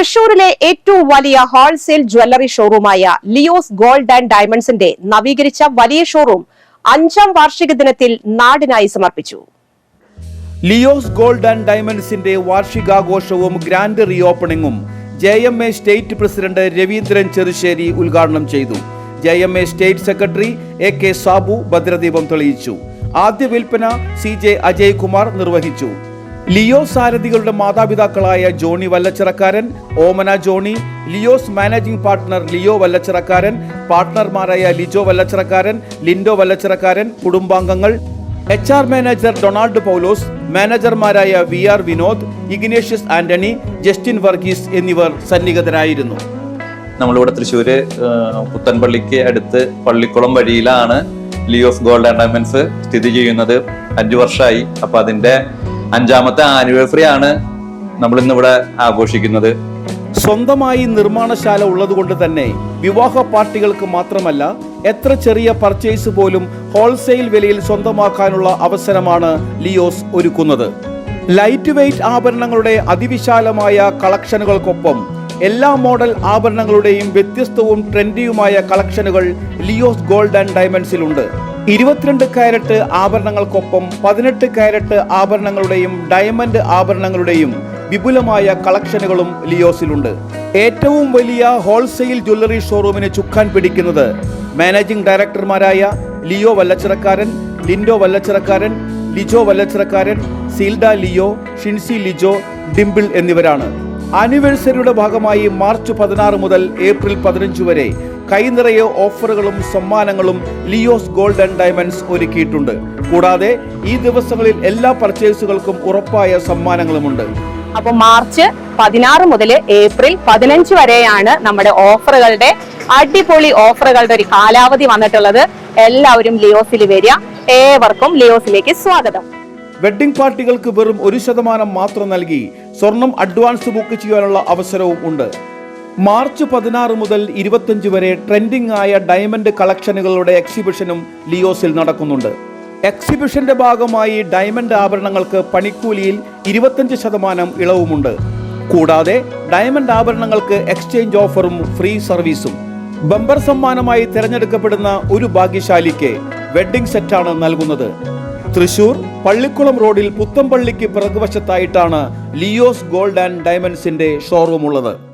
തൃശൂരിലെ ഏറ്റവും വലിയ ഹോൾസെയിൽ ജ്വല്ലറി ഷോറൂമായ ലിയോസ് ഗോൾഡ് ആൻഡ് ഡയമണ്ട്സിന്റെ നവീകരിച്ച വലിയ ഷോറൂം അഞ്ചാം വാർഷിക ദിനത്തിൽ നാടിനായി സമർപ്പിച്ചു. ലിയോസ് ഗോൾഡ് ആൻഡ് ഡയമണ്ട്സിന്റെ വാർഷികാഘോഷവും grand റീഓപ്പണിംഗും J M A state president Raveendran Cherussery ഉദ്ഘാടനം ചെയ്തു. J M A state secretary A K Sabu ഭദ്രദീപം തെളിയിച്ചു. ആദ്യ വിൽപ്പന സി ജെ അജയ് കുമാർ നിർവഹിച്ചു. ലിയോ സാരഥികളുടെ മാതാപിതാക്കളായ Johnny Vallachirakkaran Omana Johnny Leo's managing partner Leo Vallachirakkaran പാർട്ട്ണർമാരായ Lijo Vallachirakkaran Lindo Vallachirakkaran കുടുംബാംഗങ്ങൾ H R manager Donald Paulose മാനേജർമാരായ V R Vinod Ignatius Antony Justin Varghese എന്നിവർ സന്നിഹിതരായിരുന്നു. നമ്മളിവിടെ തൃശ്ശൂര് പുത്തൻപള്ളിക്ക് അടുത്ത് പള്ളിക്കുളം വഴിയിലാണ് ലിയോസ് ഗോൾഡ് ഡയമണ്ട്സ് സ്ഥിതി ചെയ്യുന്നത്. അഞ്ചു വർഷമായി അപ്പൊ അതിന്റെ അഞ്ചാമത്തെ ആനിവേഴ്സറി ആണ് നമ്മൾ ഇന്നിവിടെ ആഘോഷിക്കുന്നത്. സ്വന്തമായി നിർമ്മാണശാല ഉള്ളതുകൊണ്ട് തന്നെ വിവാഹ പാർട്ടികൾക്ക് മാത്രമല്ല എത്ര ചെറിയ പർച്ചേസ് പോലും ഹോൾസെയിൽ വിലയിൽ സ്വന്തമാക്കാനുള്ള അവസരമാണ് ലിയോസ് ഒരുക്കുന്നത്. ലൈറ്റ് വെയ്റ്റ് ആഭരണങ്ങളുടെ അതിവിശാലമായ കളക്ഷനുകൾക്കൊപ്പം എല്ലാ മോഡൽ ആഭരണങ്ങളുടെയും വ്യത്യസ്തവും ട്രെൻഡിയുമായ കളക്ഷനുകൾ ലിയോസ് ഗോൾഡ് ആൻഡ് ഡയമണ്ട്സിലുണ്ട്. ഇരുപത്തിരണ്ട് കാരറ്റ് ആഭരണങ്ങൾക്കൊപ്പം പതിനെട്ട് കാരറ്റ് ആഭരണങ്ങളുടെയും ഡയമണ്ട് ആഭരണങ്ങളുടെയും വിപുലമായ കളക്ഷനുകളും ലിയോസിലുണ്ട്. ഏറ്റവും വലിയ ഹോൾസെയിൽ ജ്വല്ലറി ഷോറൂമിന് ചുക്കാൻ പിടിക്കുന്നത് managing ഡയറക്ടർമാരായ Leo Vallachirakkaran Lindo Vallachirakkaran Lijo Vallachirakkaran Seelda Leo Shincy Lijo Dimple എന്നിവരാണ്. ആനിവേഴ്സറിയുടെ ഭാഗമായി മാർച്ച് പതിനാറ് മുതൽ ഏപ്രിൽ പതിനഞ്ച് വരെ കൈനിറയെ ഓഫറുകളും സമ്മാനങ്ങളും ലിയോസ് ഗോൾഡ് ആൻഡ് ഡയമണ്ട്സ് ഒരുക്കിയിട്ടുണ്ട്. കൂടാതെ ഈ ദിവസങ്ങളിൽ എല്ലാ പർച്ചേസുകൾക്കും ഉറപ്പായ സമ്മാനങ്ങളുമുണ്ട്. അപ്പൊ മാർച്ച് പതിനാറ് മുതൽ ഏപ്രിൽ പതിനഞ്ച് വരെയാണ് നമ്മുടെ ഓഫറുകളുടെ അടിപൊളി ഓഫറുകളുടെ ഒരു കാലാവധി വന്നിട്ടുള്ളത്. എല്ലാവരും ലിയോസിൽ വരിക. ഏവർക്കും ലിയോസിലേക്ക് സ്വാഗതം. വെഡ്ഡിംഗ് പാർട്ടികൾക്ക് വെറും ഒരു ശതമാനം മാത്രം നൽകി സ്വർണം അഡ്വാൻസ് ബുക്ക് ചെയ്യാനുള്ള അവസരവും ഉണ്ട്. മാർച്ച് പതിനാറ് മുതൽ ഇരുപത്തഞ്ച് വരെ ട്രെൻഡിംഗ് ആയ ഡയമണ്ട് കളക്ഷനുകളുടെ എക്സിബിഷനും ലിയോസിൽ നടക്കുന്നുണ്ട്. എക്സിബിഷന്റെ ഭാഗമായി ഡയമണ്ട് ആഭരണങ്ങൾക്ക് പണിക്കൂലിയിൽ ഇരുപത്തഞ്ച് ശതമാനം ഇളവുമുണ്ട്. കൂടാതെ ഡയമണ്ട് ആഭരണങ്ങൾക്ക് എക്സ്ചേഞ്ച് ഓഫറും ഫ്രീ സർവീസും. ബമ്പർ സമ്മാനമായി തിരഞ്ഞെടുക്കപ്പെടുന്ന ഒരു ഭാഗ്യശാലിക്ക് വെഡ്ഡിംഗ് സെറ്റാണ് നൽകുന്നത്. തൃശൂർ പള്ളിക്കുളം റോഡിൽ പുത്തമ്പള്ളിക്ക് പിറകുവശത്തായിട്ടാണ് ലിയോസ് ഗോൾഡ് ആൻഡ് ഡയമണ്ട്സിന്റെ ഷോറൂം ഉള്ളത്